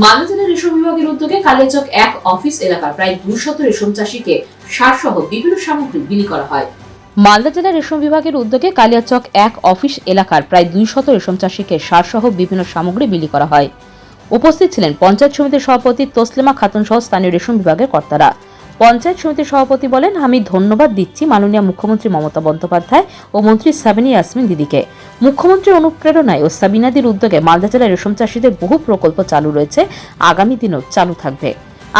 মালদা রেশম বিভাগের উদ্যোগে কালিয়াচক এক অফিস এলাকার প্রায় দুশত রেশম চাষীকে সার সহ বিভিন্ন সামগ্রী বিলি করা হয়। মালদা জেলা রেশম বিভাগের উদ্যোগে কালিয়াচক এক অফিস এলাকার প্রায় দুই শত রেশম চাষীকে সারসহ বিভিন্ন সামগ্রী বিলি করা হয়। উপস্থিত ছিলেন পঞ্চায়েত সমিতির সভাপতি তসলিমা খাতুন সহ স্থানীয় রেশম বিভাগের কর্তারা। পঞ্চায়েত সমিতির সভাপতি বলেন, আমি ধন্যবাদ দিচ্ছি মাননীয় মুখ্যমন্ত্রী মমতা বন্দ্যোপাধ্যায় ও মন্ত্রী সাবিনী ইয়াসমিন দিদিকে। মুখ্যমন্ত্রীর অনুপ্রেরণায় ও সাবিনাদির উদ্যোগে মালদা জেলার রেশম চাষীদের বহু প্রকল্প চালু রয়েছে। আগামী দিনও চালু থাকবে।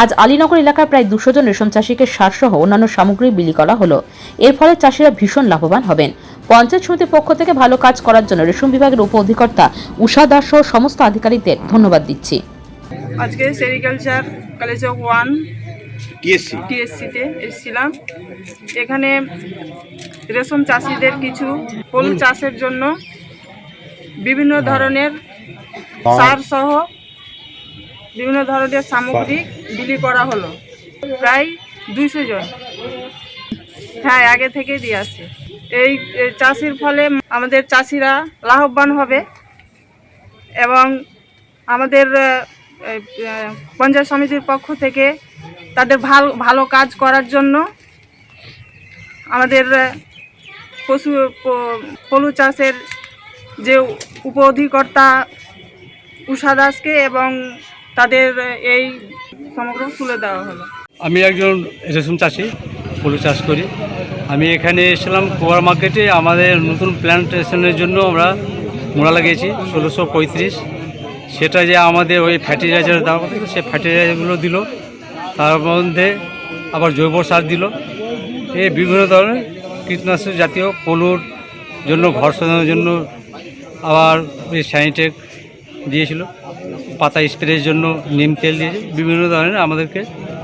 আজ আলীনগর এলাকার প্রায় দুশো জন রেশম চাষীকে সারসহ অন্যান্য সামগ্রী বিলি করা হলো। এর ফলে চাষিরা ভীষণ লাভবান হবেন। পঞ্চায়েত সমিতির পক্ষ থেকে ভালো কাজ করার জন্য রেশম বিভাগের উপ অধিকর্তা উষা দাস সহ সমস্ত আধিকারিকদের ধন্যবাদ দিচ্ছি। আজকে sericulture college of one TSC? টিএসসিতে এসেছিলাম। এখানে রেশম চাষিদের কিছু ফুল চাষের জন্য বিভিন্ন ধরনের সার সহ বিভিন্ন ধরনের সামগ্রী বিলি করা হলো। প্রায় দুইশো জন। হ্যাঁ আগে থেকে দিয়ে আসছে। এই চাষির ফলে আমাদের চাষিরা লাভবান হবে এবং আমাদের পঞ্চায়েত সমিতির পক্ষ থেকে তাদের ভালো ভালো কাজ করার জন্য আমাদের পশু পলু চাষের যে উপ অধিকর্তা উষা দাসকে এবং তাদের এই সমগ্র তুলে দেওয়া হলো। আমি একজন রেশম চাষি, পলু চাষ করি। আমি এখানে এসেছিলাম কোয়ার মার্কেটে আমাদের নতুন প্ল্যান্টেশনের জন্য আমরা মোড়া লাগিয়েছি, ষোলোশো পঁয়ত্রিশ। সেটা যে আমাদের ওই ফার্টিলাইজার দেওয়া কথা সে সেই ফার্টিলাইজারগুলো দিল। তার মধ্যে আবার জৈব সার দিল। এই বিভিন্ন ধরনের কীটনাশক জাতীয় পলুর জন্য ঘর সাজানোর জন্য আবার ওই স্যানিটেক দিয়েছিল। পাতা স্প্রের জন্য নিম তেল দিয়েছে। বিভিন্ন ধরনের আমাদেরকে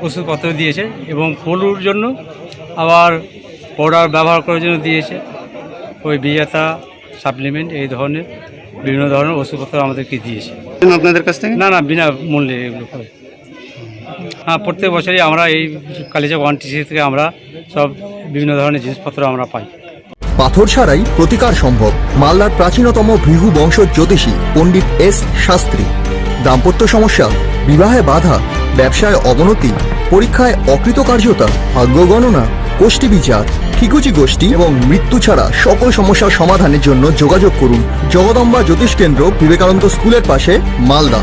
ওষুধপত্র দিয়েছে এবং পলুর জন্য আবার পাউডার ব্যবহার করার জন্য দিয়েছে। ওই বিজাতা সাপ্লিমেন্ট এই ধরনের বিভিন্ন ধরনের ওষুধপত্র আমাদেরকে দিয়েছে। আপনাদের কাছ থেকে? না না বিনা মূল্যে এগুলো। করে হ্যাঁ প্রত্যেক বছরই আমরা এই কালিজা ওয়ান টিসি থেকে আমরা সব বিভিন্ন ধরনের জিনিসপত্র আমরা পাই। পাথর ছাড়াই প্রতিকার সম্ভব। মালদার প্রাচীনতম ভৃহু বংশ জ্যোতিষী পণ্ডিত এস শাস্ত্রী। দাম্পত্য সমস্যা, বিবাহে বাধা, ব্যবসায় অবনতি, পরীক্ষায় অকৃতকার্যতা, ভাগ্য গণনা গোষ্ঠী বিচার, ঠিকুচি গোষ্ঠী এবং মৃত্যু ছাড়া সকল সমস্যার সমাধানের জন্য যোগাযোগ করুন জগদম্বা জ্যোতিষ কেন্দ্র বিবেকানন্দ স্কুলের পাশে, Malda.